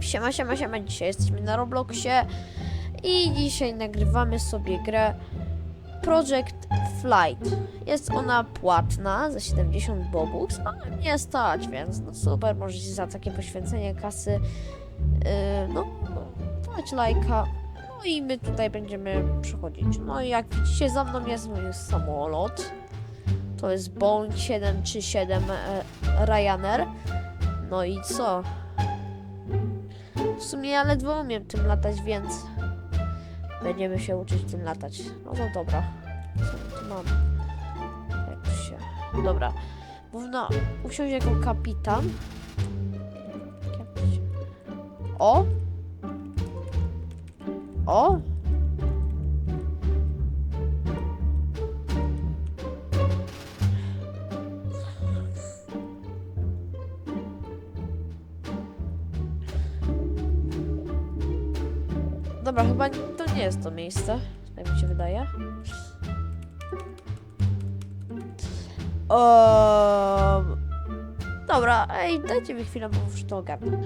Siema, siema, siema, dzisiaj jesteśmy na Robloxie i dzisiaj nagrywamy sobie grę Project Flight. Jest ona płatna za 70 bobux, ale mnie stać, więc no super, możecie za takie poświęcenie kasy yy, no, dać lajka. No i my tutaj będziemy przechodzić. No i jak widzicie, za mną jest mój samolot. To jest Boeing 737 e, Ryanair. No i co? W sumie ja ledwo umiem tym latać, więc będziemy się uczyć tym latać. No to dobra. Co tu mam? Jak się... Dobra. Można usiąść jako kapitan. O! O! Dobra, chyba to nie jest to miejsce. Tak mi się wydaje. Um, dobra, ej, dajcie mi chwilę, bo już to ogarnę.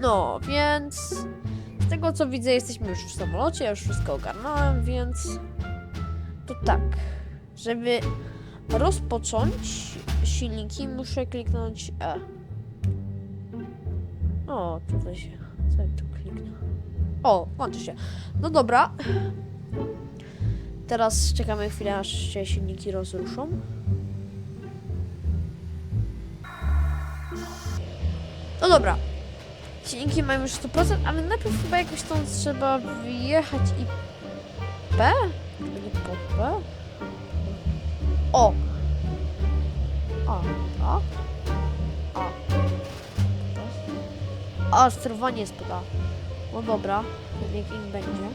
No, więc z tego co widzę, jesteśmy już w samolocie, ja już wszystko ogarnąłem, więc to tak, żeby rozpocząć silniki, muszę kliknąć E. O, tutaj się. Ja tu kliknę? O, włączy się. No dobra. Teraz czekamy chwilę, aż się silniki rozruszą. No dobra. Silniki mają już 100%, ale najpierw chyba jakoś stąd trzeba wyjechać i... P? Nie po P? O! A, a, a. A, sterowanie spada. No dobra, niech im będzie.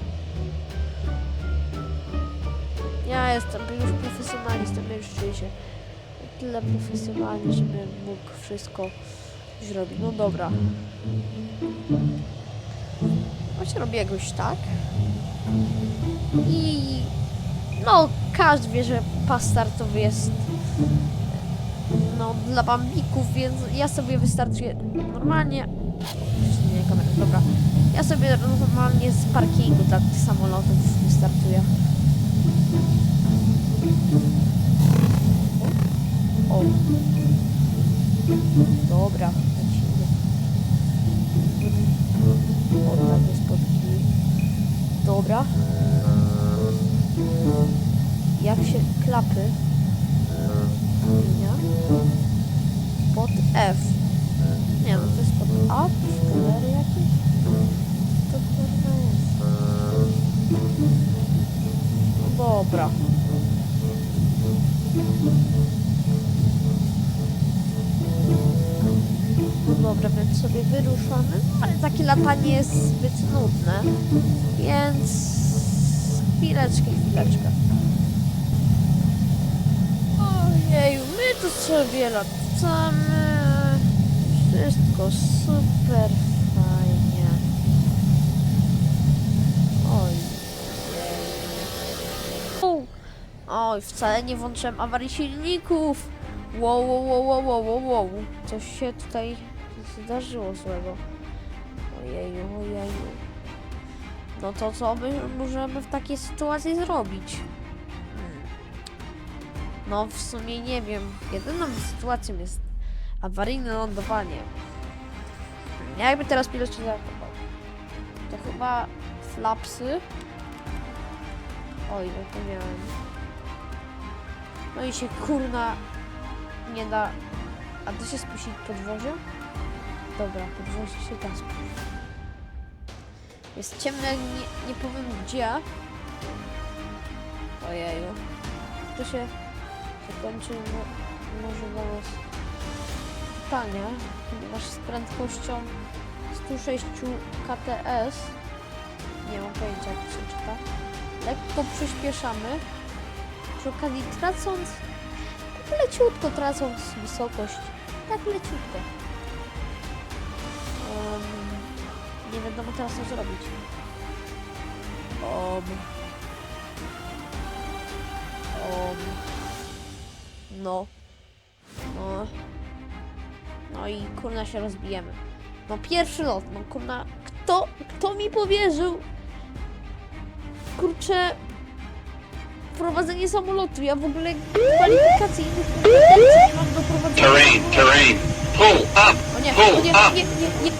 Ja jestem już profesjonalistą, ja już czuję się tyle profesjonalnie, żeby mógł wszystko zrobić. No dobra. Właśnie robię jakoś tak. I no, każdy wie, że pas startowy jest no, dla bambików, więc ja sobie wystartuję normalnie. Nie, kamera, dobra. Ja sobie normalnie z parkingu dla tych samolotów wystartuję. O. Dobra. O, tak jest pod. Dobra. Jak się klapy zmienia? Pod F. Nie A, szkolery jakieś? To kurwa jest. Dobra. Dobra, więc sobie wyruszamy, ale takie latanie jest zbyt nudne, więc chwileczkę, chwileczkę. Ojeju, my tu sobie latamy. Wszystko super fajnie. Oj. Oj. Wcale nie włączyłem awarii silników. Wow, wow, wow, wow, wow, wow. Coś się tutaj zdarzyło złego. Ojeju, ojeju. No to co my możemy w takiej sytuacji zrobić? Hmm. No w sumie nie wiem. Jedyną sytuacją jest awaryjne lądowanie. Jakby teraz pilot się zachował? To chyba flapsy. Oj, zapomniałem. No i się kurna nie da. A da się spuścić podwozie? Dobra, podwozie się da spuścić. Jest ciemno, jak nie, nie powiem gdzie. Ojeju. To się zakończy mo, może dla nas totalnie, ponieważ z prędkością 106 kts nie mam pojęcia jak się czyta lekko przyspieszamy. Przy okazji tracąc tak leciutko tracąc wysokość tak leciutko. Em, nie wiadomo teraz co zrobić. Um, um, no. No no i kurna się rozbijemy. No pierwszy lot, no kurna, kto, kto mi powierzył? Kurczę, prowadzenie samolotu, ja w ogóle kwalifikacyjnych kompetencji nie mam do prowadzenia Terrain, terrain. Pull up, O nie, pull o nie, up. nie, nie, nie,